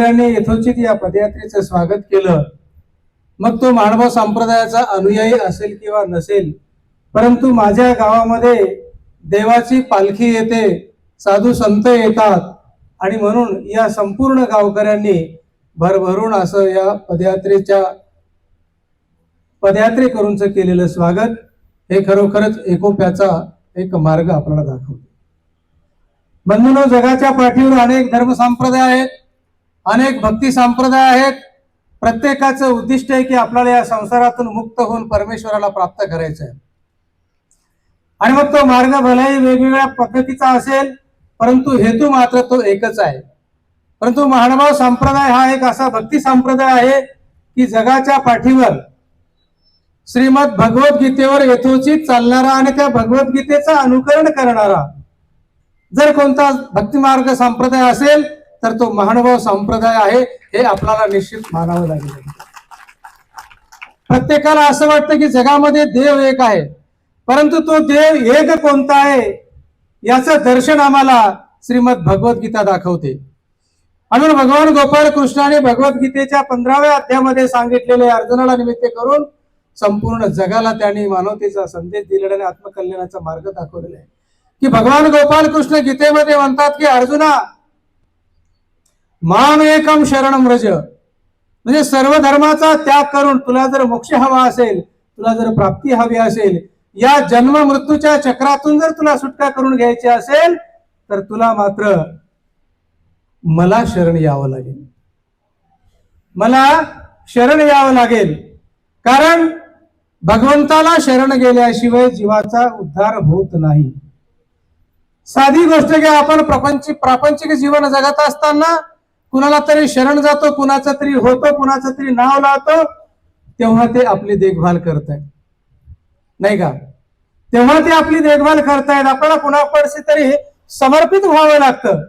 यथोचित या पदयात्रेचं स्वागत केलं. मग तो मानव संप्रदायाचा अनुयायी असेल किंवा नसेल परंतु माझ्या गावामध्ये देवाची पालखी येते साधू संत येतात आणि म्हणून या संपूर्ण गावकऱ्यांनी भरभरून असं या पदयात्रेच्या पदयात्रेकरूंच केलेलं स्वागत हे खरोखरच एकोप्याचा एक मार्ग आपल्याला दाखवतो. बंधूंनो जगाच्या पाठीवर अनेक धर्म संप्रदाय आहेत. अनेक भक्ती संप्रदाय आहेत. प्रत्येकाचं उद्दिष्ट आहे की आपल्याला या संसारातून मुक्त होऊन परमेश्वराला प्राप्त करायचं आहे आणि मग तो मार्ग भलाही वेगवेगळ्या पद्धतीचा असेल परंतु हेतू मात्र तो एकच आहे. परंतु महानुभाव संप्रदाय हा एक असा भक्ती संप्रदाय आहे की जगाच्या पाठीवर श्रीमद भगवद्गीतेवर यथोचित चालणारा आणि त्या भगवद्गीतेचं अनुकरण करणारा जर कोणता भक्ती मार्ग संप्रदाय असेल तर तो महानुभाव संप्रदाय आहे हे आपल्याला निश्चित मानावं लागेल. प्रत्येकाला असं वाटतं की जगामध्ये देव एक आहे परंतु तो देव एक कोणता आहे याचं दर्शन आम्हाला श्रीमद भगवद्गीता दाखवते. म्हणून भगवान गोपाळ कृष्णाने भगवद्गीतेच्या पंधराव्या अध्यामध्ये सांगितलेले अर्जुनाला निमित्त करून संपूर्ण जगाला त्यांनी मानवतेचा संदेश दिलेला आणि आत्मकल्याणाचा मार्ग दाखवलेला आहे. की भगवान गोपाल कृष्ण गीतेमध्ये म्हणतात की अर्जुना मान एकम शरण व्रज. म्हणजे सर्व धर्माचा त्याग करून तुला जर मोक्ष हवा असेल तुला जर प्राप्ती हवी असेल या जन्म मृत्यूच्या चक्रातून जर तुला सुटका करून घ्यायची असेल तर तुला मात्र मला शरण यावं लागेल. मला शरण यावं लागेल. कारण भगवंताला शरण गेल्याशिवाय जीवाचा उद्धार होत नाही. साधी गोष्ट की आपण प्रपंच प्रापंचिक जीवन जगत असताना कुणाला तरी शरण जातो कुणाचं तरी होतो कुणाचं तरी नाव लावतो तेव्हा ते आपली देखभाल करतायत. नाही का? तेव्हा ते आपली देखभाल करतायत. आपल्याला कुणा तरी समर्पित व्हावं लागतं.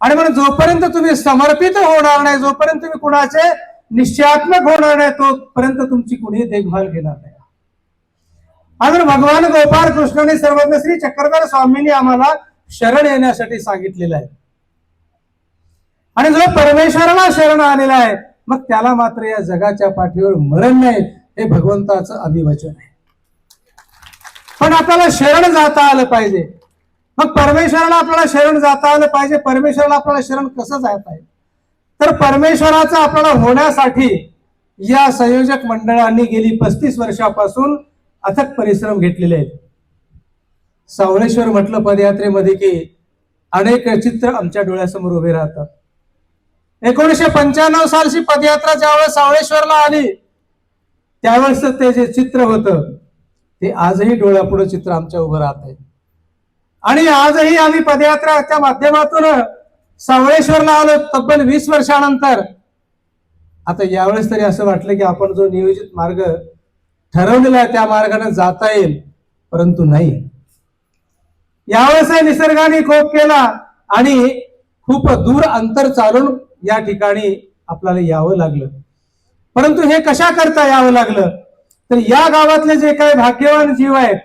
आणि म्हणून जोपर्यंत तुम्ही समर्पित होणार नाही जोपर्यंत तुम्ही कुणाचे निश्चयात्मक होणार नाही तोपर्यंत तुमची कुणी देखभाल घेणार नाही. आणि भगवान गोपाळ कृष्णाने सर्वज्ञ श्री चक्रधर स्वामींनी आम्हाला शरण येण्यासाठी सांगितलेलं आहे. आणि जो परमेश्वराला शरण आलेला आहे मग त्याला मात्र या जगाच्या पाठीवर मरण नाही हे भगवंताचं अभिवचन आहे पण आपल्याला शरण जाता आलं पाहिजे. मग परमेश्वराला आपल्याला शरण जाता आलं पाहिजे. परमेश्वराला आपल्याला शरण कसं जाता येईल? तर परमेश्वराचं आपल्याला होण्यासाठी या संयोजक मंडळांनी गेली पस्तीस वर्षापासून अथक परिश्रम घेतलेले आहेत. सावळेश्वर म्हटलं पदयात्रेमध्ये की अनेक चित्र आमच्या डोळ्यासमोर उभे राहतात. एकोणीशे पंच्याण्णव सालची पदयात्रा ज्यावेळेस सावळेश्वरला आली त्यावेळेस ते जे चित्र होतं ते आजही डोळ्यापुढे चित्र आमच्या उभं राहत आहे. आणि आजही आम्ही पदयात्राच्या माध्यमातून सावळेश्वरला आलो तब्बल वीस वर्षानंतर. आता यावेळेस तरी असं वाटलं की आपण जो नियोजित मार्ग ठरवलेला आहे त्या मार्गाने जाता येईल परंतु नाही. यावेळेस निसर्गाने कोप केला आणि खूप दूर अंतर चालून या ठिकाणी आपल्याला यावं लागलं. परंतु हे कशा करता यावं लागलं? तर या गावातले जे काही भाग्यवान जीव आहेत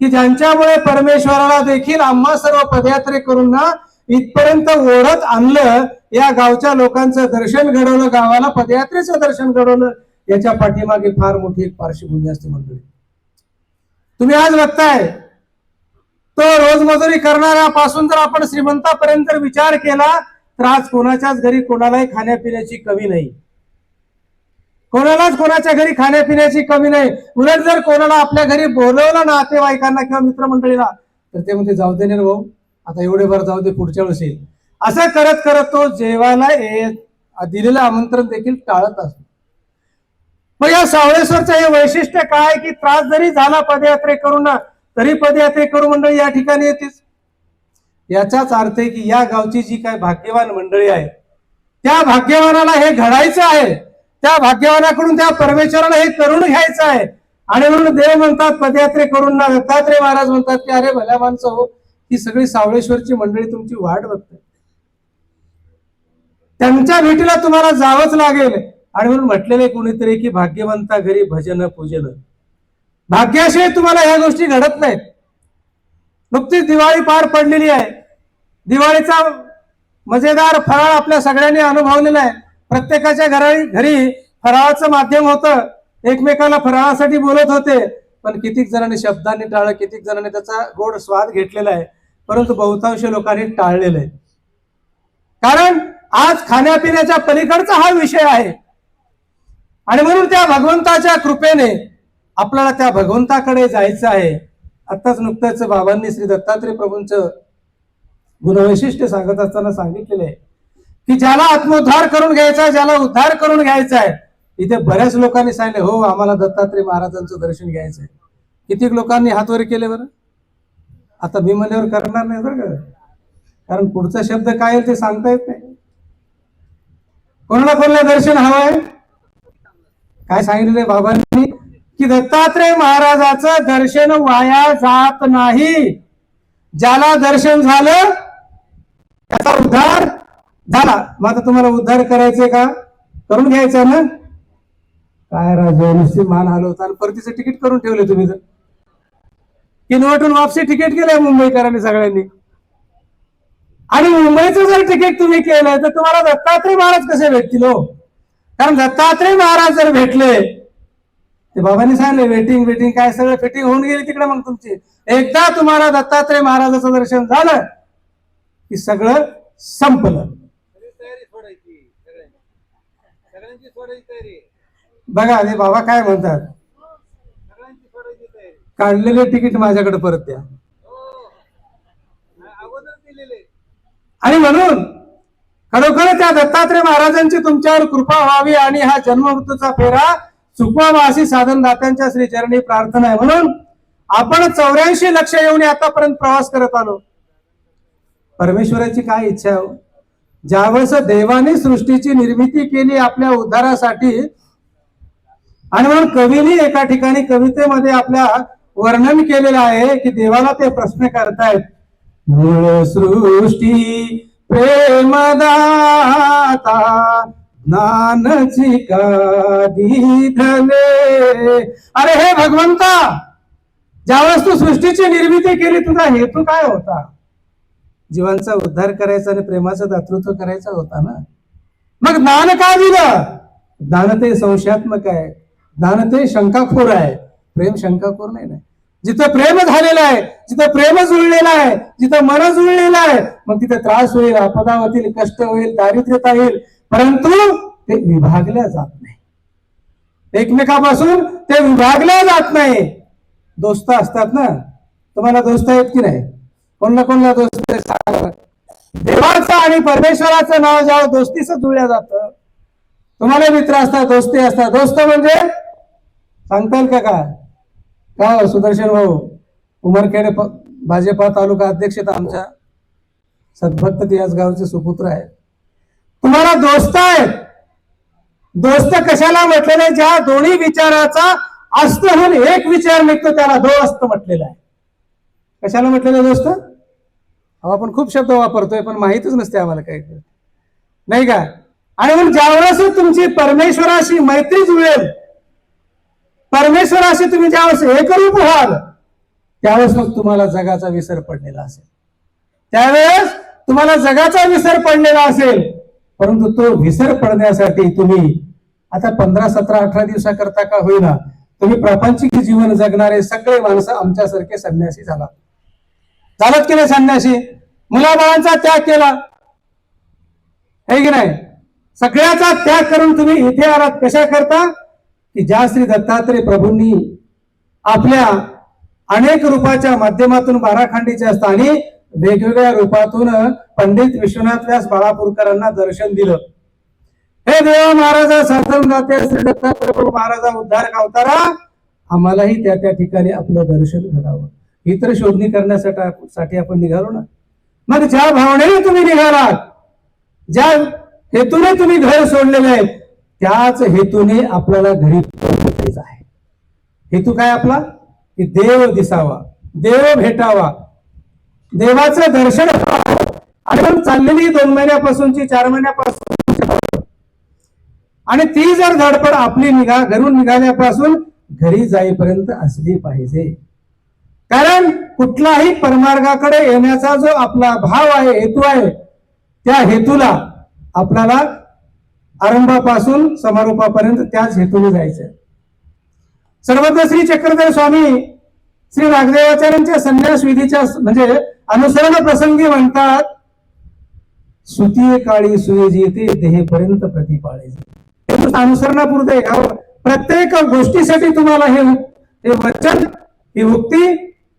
की ज्यांच्यामुळे परमेश्वराला देखील आम्हा सर्व पदयात्रे करून ना इथपर्यंत ओढत आणलं या गावच्या लोकांचं दर्शन घडवलं गावाला पदयात्रेचं दर्शन घडवलं याच्या पाठीमागे फार मोठी एक पार्श्वभूमी असते मंडळी. तुम्ही आज बघताय तो रोजमजुरी करणाऱ्यापासून जर आपण श्रीमंतापर्यंत विचार केला तर आज कोणाच्याच घरी कोणालाही खाण्यापिण्याची कमी नाही. कोणालाच कोणाच्या घरी खाण्यापिण्याची कमी नाही. उलट जर कोणाला आपल्या घरी बोलवलं नातेवाईकांना किंवा मित्रमंडळीला तर ते म्हणते जाऊ दे ना भाऊ आता एवढे भर जाऊ दे पुढच्या वेळेस येईल. असं करत करत तो जेवायला दिलेलं आमंत्रण देखील टाळत असतो. मग या सावळेश्वरचं हे वैशिष्ट्य काय की त्रास जरी झाला पदयात्रे करून ना तरी पदयात्रे करू मंडळी या ठिकाणी येतेच याचाच अर्थ आहे की या गावची जी काय भाग्यवान मंडळी आहे त्या भाग्यवानाला हे घडायचं आहे. त्या भाग्यवानाकडून त्या परमेश्वराला हे करून घ्यायचं आहे. आणि म्हणून देव म्हणतात पदयात्रे करून ना दत्तात्रय महाराज म्हणतात की अरे भल्या माणसं हो ही सगळी सावळेश्वरची मंडळी तुमची वाट बघते त्यांच्या भेटीला तुम्हाला जावंच लागेल. आणि म्हणून म्हटलेले कोणीतरी की भाग्यवंता घरी भजन पूजन. भाग्याशिवाय तुम्हाला ह्या गोष्टी घडत नाहीत. नुकतीच दिवाळी पार पडलेली आहे. दिवाळीचा मजेदार फराळ आपल्या सगळ्यांनी अनुभवलेला आहे. प्रत्येकाच्या घराळी घरी फराळाचं माध्यम होतं. एकमेकाला फराळासाठी बोलत होते. पण कितीक जणांनी शब्दांनी टाळलं कितीक जणांनी त्याचा गोड स्वाद घेतलेला आहे. परंतु बहुतांश लोकांनी टाळलेलं आहे. कारण आज खाण्यापिण्याच्या पलीकडचा हा विषय आहे. आणि म्हणून त्या भगवंताच्या कृपेने आपल्याला त्या भगवंताकडे जायचं आहे. आत्ताच नुकतंच बाबांनी श्री दत्तात्रय प्रभूंचं गुणवैशिष्ट्य सांगत असताना सांगितलेलं आहे की ज्याला आत्मोद्धार करून घ्यायचा आहे ज्याला उद्धार करून घ्यायचा आहे इथे बऱ्याच लोकांनी सांगितले हो आम्हाला दत्तात्रय महाराजांचं दर्शन घ्यायचं आहे. कितीक लोकांनी हात वर केले बरं? आता मी म्हणल्यावर करणार नाही बरं का? कारण पुढचा शब्द काय आहे ते सांगता येत नाही. कोणाला कोणाला दर्शन हवं आहे? काय सांगितलेलं आहे बाबांनी? की दत्तात्रय महाराजाचं दर्शन वाया जात नाही. ज्याला दर्शन झालं त्याचा उद्धार झाला. मग आता तुम्हाला उद्धार करायचंय का? करून घ्यायचा ना? काय राजा नुसती मान हलवता आणि परतीचं तिकीट करून ठेवले तुम्ही तर. किनवटून वापसी तिकीट केलंय मुंबईकरांनी सगळ्यांनी. आणि मुंबईचं जर तिकीट तुम्ही केलंय तर तुम्हाला दत्तात्रय महाराज कसे भेटतील हो? कारण दत्तात्रय महाराज जर भेटले ते बाबांनी सांगले वेटिंग वेटिंग काय सगळं फिटिंग होऊन गेली तिकडे मग तुमची. एकदा तुम्हाला दत्तात्रय महाराजाचं दर्शन झालं की सगळं संपलं. बघा हे बाबा काय म्हणतात? काढलेले तिकीट माझ्याकडे परत द्या. आणि म्हणून खरोखर त्या दत्तात्रय महाराजांची तुमच्यावर कृपा व्हावी आणि हा जन्ममृत्यूचा फेरा सुखमावासी अशी साधनदात्यांच्या श्री चरणी प्रार्थना आहे. म्हणून आपण चौऱ्याऐंशी लक्ष येऊन आतापर्यंत प्रवास करत आलो. परमेश्वराची काय इच्छा आहे हो? ज्यावेळेस देवाने सृष्टीची निर्मिती केली आपल्या उद्धारासाठी आणि म्हणून कवीने एका ठिकाणी कवितेमध्ये आपल्या वर्णन केलेलं आहे की देवाला ते प्रश्न करतायत. मूळ सृष्टी प्रेमदाता ज्ञानची कादी धले अरे हे भगवंता ज्यावेळेस तू सृष्टीची निर्मिती केली तुझा हेतू काय होता? जीवांचा उद्धार करायचा आणि प्रेमाचं दातृत्व करायचा होता ना? मग ज्ञान का दिलं? ज्ञान ते संशयात्मक आहे. ज्ञान ते शंकाखोर आहे. प्रेम शंकाखोर नाही ना? जिथं प्रेम झालेलं आहे जिथं प्रेम जुळलेलं आहे जिथं मन जुळलेलं आहे मग तिथं त्रास होईल आपदा होतील कष्ट होईल दारिद्र्यता येईल परंतु ते विभागल्या जात नाही. एकमेकापासून ते विभागल्या जात नाही. दोस्त असतात ना? तुम्हाला दोस्त आहेत की नाही? कोणला कोणला दोस्त देवाचं आणि परमेश्वराचं नाव जेव्हा दोस्तीचं जुळल्या जातं तुम्हाला मित्र असतात दोस्ती असतात. दोस्त म्हणजे सांगताल का का का सुदर्शन भाऊ? उमरखेडे भाजपा तालुका अध्यक्ष आमच्या. सद्भक्त याच गावचे सुपुत्र आहेत. तुम्हाला दोस्त आहेत. दोस्त कशाला म्हटलेलं आहे? ज्या दोन्ही विचाराचा अस्त एक विचार निघतो त्याला दोस्त म्हटलेला आहे. कशाला म्हटलेलं आहे दोस्त? अहो, आपण खूप शब्द वापरतोय पण माहितच नसते आम्हाला काही. नाही का? आणि मग ज्यावेळेस तुमची परमेश्वराशी मैत्री जुळेल परमेश्वराशी तुम्ही ज्यावेळेस एकरूप व्हाल त्यावेळेस मग तुम्हाला जगाचा विसर पडलेला असेल. त्यावेळेस तुम्हाला जगाचा विसर पडलेला असेल. परंतु तो विसर पडण्यासाठी तुम्ही आता पंधरा सतरा अठरा दिवसाकरता का होईना तुम्ही प्रापंचिक जीवन जगणारे सगळे माणसं आमच्यासारखे संन्यासी झाला. झालात की नाही संन्यासी? मुलाबाळांचा त्याग केला. है की नाही? सगळ्याचा त्याग करून तुम्ही इथे आलात. कशा करता? की ज्या श्री दत्तात्रय प्रभूंनी आपल्या अनेक रूपाच्या माध्यमातून बाराखंडीच्या स्थानी वेगवेगळ्या रूपातून पंडित विश्वनाथ व्यास बाळापूरकरांना दर्शन दिलं. हे देवा महाराजा साधन जाते श्री दत्तात्रय प्रभू महाराजा उद्धार गावतारा आम्हालाही त्या त्या ठिकाणी आपलं दर्शन घडावं. ही तर शोधणी करण्यासाठी आपण निघालो ना. मग ज्या भावनेने तुम्ही निघालात ज्या हेतूने तुम्ही घर सोडलेले आहे त्याच हेतूने आपल्याला घरी पोहोचायचं आहे. हेतू काय आपला? की देव दिसावा देव भेटावा देवाचं दर्शन आणि मग चाललेली दोन महिन्यापासूनची चार महिन्यापासून आणि ती जर धडपड आपली निघा घरून निघाल्यापासून घरी जाईपर्यंत असली पाहिजे. कारण कुठलाही परमार्गाकडे येण्याचा जो आपला भाव आहे हेतू आहे त्या हेतूला आपल्याला आरंभापासून समारोपापर्यंत त्याच हेतूने जायचं सर्वत्र श्री चक्रधर स्वामी श्री नागदेवाचार्यांच्या संन्यास विधीच्या म्हणजे अनुसरण प्रसंगी म्हणतात सुतीये काळी सुयेजी येते देहेपर्यंत प्रतिपाळे अनुसरणापुरते प्रत्येक गोष्टीसाठी तुम्हाला हे हे वचन ही उक्ती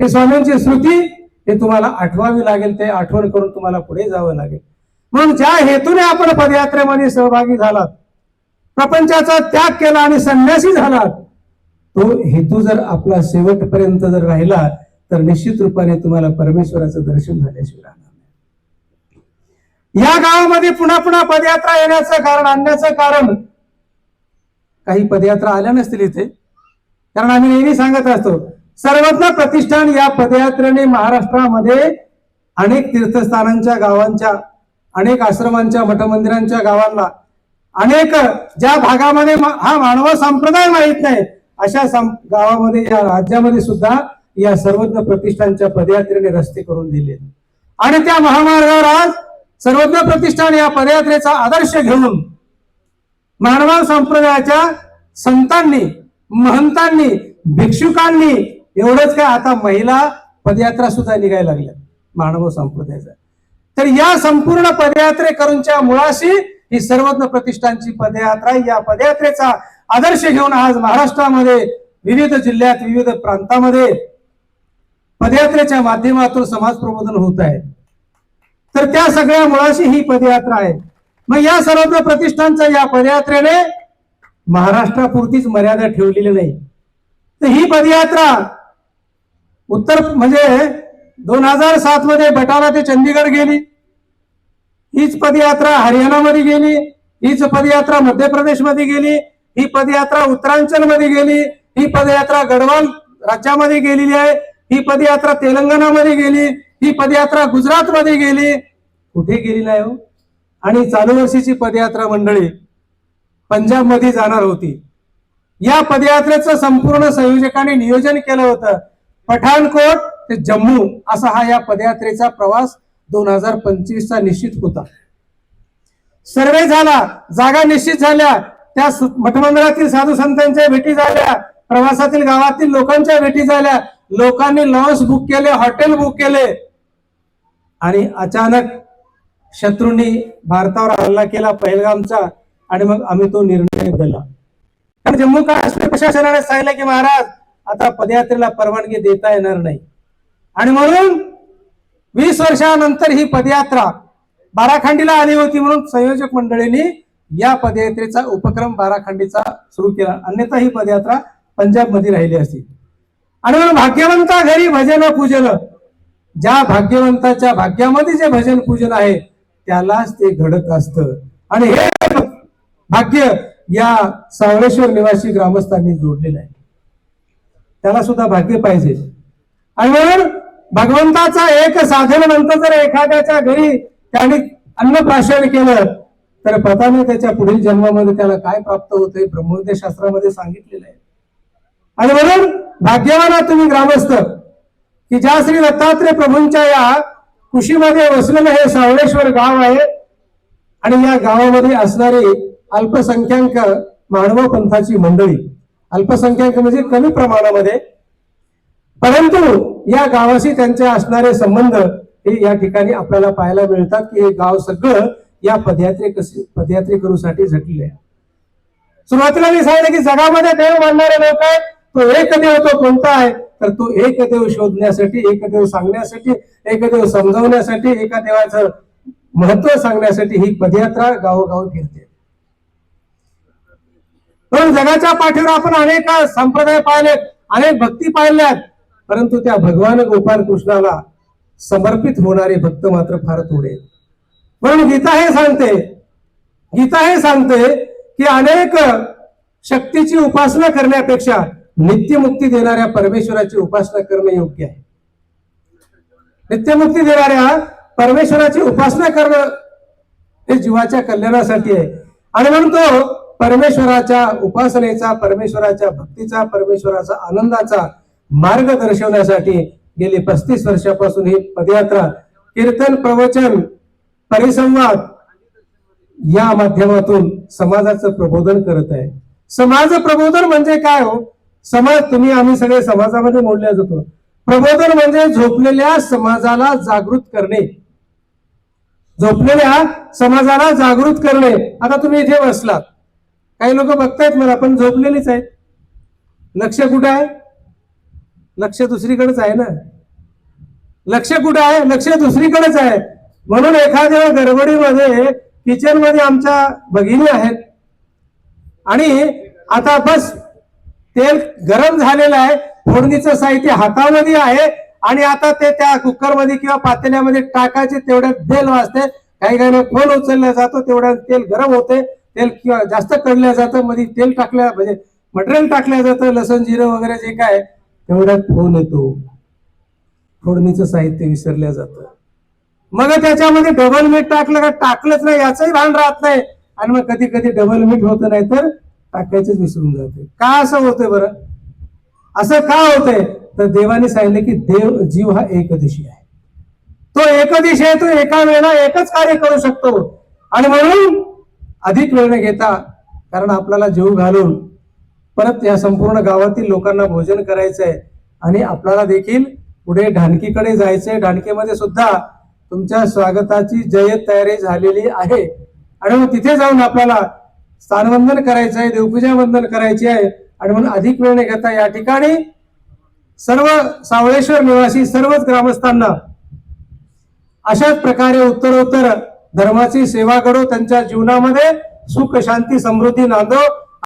हे स्वामींची श्रुती हे तुम्हाला आठवावी लागेल. ते आठवण करून तुम्हाला पुढे जावं लागेल. मग ज्या हेतूने आपण पदयात्रेमध्ये सहभागी झालात प्रपंचाचा त्याग केला आणि संन्यासी झालात तो हेतू जर आपला शेवटपर्यंत जर राहिला तर निश्चित रूपाने तुम्हाला परमेश्वराचं दर्शन झाल्याशिवाय या गावामध्ये पुन्हा पुन्हा पदयात्रा येण्याचं कारण आणण्याचं कारण. काही पदयात्रा आल्या नसतील इथे. कारण आम्ही नेहमी सांगत असतो सर्वज्ञ प्रतिष्ठान या पदयात्रेने महाराष्ट्रामध्ये अनेक तीर्थस्थानांच्या गावांच्या अनेक आश्रमांच्या मठमंदिरांच्या गावांना अनेक ज्या भागामध्ये हा मानव संप्रदाय माहीत नाही अशा गावामध्ये या राज्यामध्ये सुद्धा या सर्वज्ञ प्रतिष्ठानच्या पदयात्रेने रस्ते करून दिले आणि त्या महामार्गावर आज सर्वज्ञ प्रतिष्ठान या पदयात्रेचा आदर्श घेऊन मानव संप्रदायाच्या संतांनी महंतांनी भिक्षुकांनी एवढंच काय आता महिला पदयात्रा सुद्धा निघायला लागल्या मानव संप्रदायाचा. तर या संपूर्ण पदयात्रेकरूंच्या मुळाशी ही सर्वज्ञ प्रतिष्ठानची पदयात्रा या पदयात्रेचा आदर्श घेऊन आज महाराष्ट्रामध्ये विविध जिल्ह्यात विविध प्रांतामध्ये पदयात्रेच्या माध्यमातून समाज प्रबोधन होत आहे. तर त्या सगळ्या मुळाशी ही पदयात्रा आहे. मग या सर्वत्र प्रतिष्ठानच्या या पदयात्रेने महाराष्ट्रापुरतीच मर्यादा ठेवलेली नाही. तर ही पदयात्रा उत्तर म्हणजे दोन हजार सात मध्ये बटाला ते चंदीगड गेली. हीच पदयात्रा हरियाणामध्ये गेली. हीच पदयात्रा मध्य प्रदेशमध्ये गेली. ही पदयात्रा उत्तरांचलमध्ये गेली. ही पदयात्रा गढवाल राज्यामध्ये गेलेली आहे. ही पदयात्रा तेलंगणामध्ये गेली. ही पदयात्रा गुजरात मध्ये गेली. कुठे गेलेला आहे हो. आणि चालू वर्षीची पदयात्रा मंडळी पंजाबमध्ये जाणार होती. या पदयात्रेचं संपूर्ण संयोजकांनी नियोजन केलं होतं. पठाणकोट ते जम्मू असा हा या पदयात्रेचा प्रवास दोन हजार पंचवीस चा निश्चित होता. सर्वे झाला जागा निश्चित झाल्या त्या मठमंडळातील मठमंदिरातील साधू संतांच्या भेटी झाल्या प्रवासातील गावातील लोकांच्या भेटी झाल्या लोकांनी लॉन्स बुक केले हॉटेल बुक केले. आणि अचानक शत्रूंनी भारतावर हल्ला केला पहलगामचा आणि मग आम्ही तो निर्णय दिला कारण जम्मू काश्मीर प्रशासनाने सांगितलं की महाराज आता पदयात्रेला परवानगी देता येणार नाही. आणि म्हणून वीस वर्षानंतर ही पदयात्रा बाराखंडीला आली होती म्हणून संयोजक मंडळींनी या पदयात्रेचा उपक्रम बाराखंडीचा सुरू केला. अन्यथा ही पदयात्रा पंजाबमध्ये राहिली असती. आणि म्हणून भाग्यवंता घरी भजन पूजन ज्या भाग्यवंताच्या भाग्यामध्ये जे भजन पूजन आहे त्यालाच ते घडत असतं. आणि हे भाग्य या सावळेश्वर निवासी ग्रामस्थांनी जोडलेलं आहे. त्याला सुद्धा भाग्य पाहिजे. आणि म्हणून भगवंताचा एक साधन म्हणतो जर एखाद्याच्या घरी त्याने अन्नप्राशन केलं तर पता नाही त्याच्या पुढील जन्मामध्ये त्याला काय प्राप्त होतंय ब्रह्मोदय शास्त्रामध्ये सांगितलेलं आहे. आणि म्हणून भाग्यवान तुम्ही ग्रामस्थ की ज्या श्री दत्तात्रय प्रभूंच्या या कुशीमध्ये वसलेलं हे सावळेश्वर गाव आहे आणि या गावामध्ये असणारी अल्पसंख्याक मानव पंथाची मंडळी. अल्पसंख्याक म्हणजे कमी प्रमाणामध्ये. परंतु या गावाशी त्यांचे असणारे संबंध हे या ठिकाणी आपल्याला पाहायला मिळतात की हे गाव सगळं या पदयात्रे पदयात्रेकरूसाठी झटले. आहे सुरुवातीला मी सांगितलं की जगामध्ये देव मानणारे लोक आहेत. तो एकदेव तो कोणता आहे? तर तो एक देव शोधण्यासाठी एक देव सांगण्यासाठी एकदेव समजवण्यासाठी समजावण्यासाठी एका देवाचं महत्त्व सांगण्यासाठी ही पदयात्रा गावोगाव फिरते. पण जगाच्या पाठीवर आपण अनेक संप्रदाय पाहिलेत अनेक भक्ती पाहिल्यात परंतु त्या भगवान गोपाल कृष्णाला समर्पित होणारे भक्त मात्र फार थोडे. म्हणून गीता हे सांगते गीता हे सांगते की अनेक शक्तीची उपासना करण्यापेक्षा नित्यमुक्ती देणाऱ्या परमेश्वराची उपासना करणं योग्य आहे. नित्यमुक्ती देणाऱ्या परमेश्वराची उपासना करणं हे जीवाच्या कल्याणासाठी आहे. आणि म्हणून तो परमेश्वराच्या उपासनेचा परमेश्वराच्या भक्तीचा परमेश्वराचा आनंदाचा मार्ग दर्शवण्यासाठी गेली पस्तीस वर्षापासून ही पदयात्रा कीर्तन प्रवचन परिसंवाद या माध्यमातून समाजाचं प्रबोधन करत आहे. समाज प्रबोधन म्हणजे काय हो? समाज तुम्ही आम्ही सगळे समाजामध्ये मोडल्या जातो. प्रबोधन म्हणजे झोपलेल्या समाजाला जागृत करणे. झोपलेल्या समाजाला जागृत करणे. आता तुम्ही इथे बसलात. काही लोक बघतायत मला पण झोपलेलीच आहेत. लक्ष कुठं आहे? लक्ष दुसरीकडेच आहे ना? लक्ष कुठं आहे? लक्ष दुसरीकडेच आहे. म्हणून एखाद्या गडबडीमध्ये किचनमध्ये आमच्या भगिनी आहेत. आणि आता बस तेल गरम झालेलं आहे. फोडणीचं साहित्य हातामध्ये आहे. आणि आता ते त्या कुकरमध्ये किंवा पातेल्यामध्ये टाकायचे तेवढ्यात तेल वाजते. काही काही फोन उचलला जातो तेवढ्या तेल गरम होते. तेल किंवा जास्त कडलं जातं मध्ये तेल टाकल्या म्हणजे मटेरियल टाकलं जातं लसण जिरं वगैरे जे काय तेवढ्यात फोन येतो. फोडणीचं साहित्य विसरल्या जातं. मग त्याच्यामध्ये डबल मीठ टाकलं का टाकलंच नाही याचंही भान राहत नाही. आणि मग कधी कधी डबल मीठ होत नाही तर टाकायचेच विसरून जाते. का असं होतंय बरं? असं का होतंय? तर देवाने सांगितलं की देव जीव हा एकदिशी आहे. तो एकदिशी आहे तो एका वेळेला एकच कार्य करू शकतो. आणि म्हणून अधिक वेळ न घेता कारण आपल्याला जीव घालून परत या संपूर्ण गावातील लोकांना भोजन करायचं आहे आणि आपल्याला देखील पुढे ढानकीकडे जायचंय. ढानकीमध्ये सुद्धा तुमच्या स्वागताची जय तयारी झालेली आहे. आणि मग तिथे जाऊन आपल्याला स्थानवंदन करायचं आहे देवपूजा वंदन करायची आहे. आणि म्हणून अधिक वेळ न घेता या ठिकाणी सर्व सावळेश्वर निवासी सर्वच ग्रामस्थांना अशाच प्रकारे उत्तरोत्तर धर्माची सेवा करो त्यांच्या जीवनामध्ये सुख शांती समृद्धी नांदो.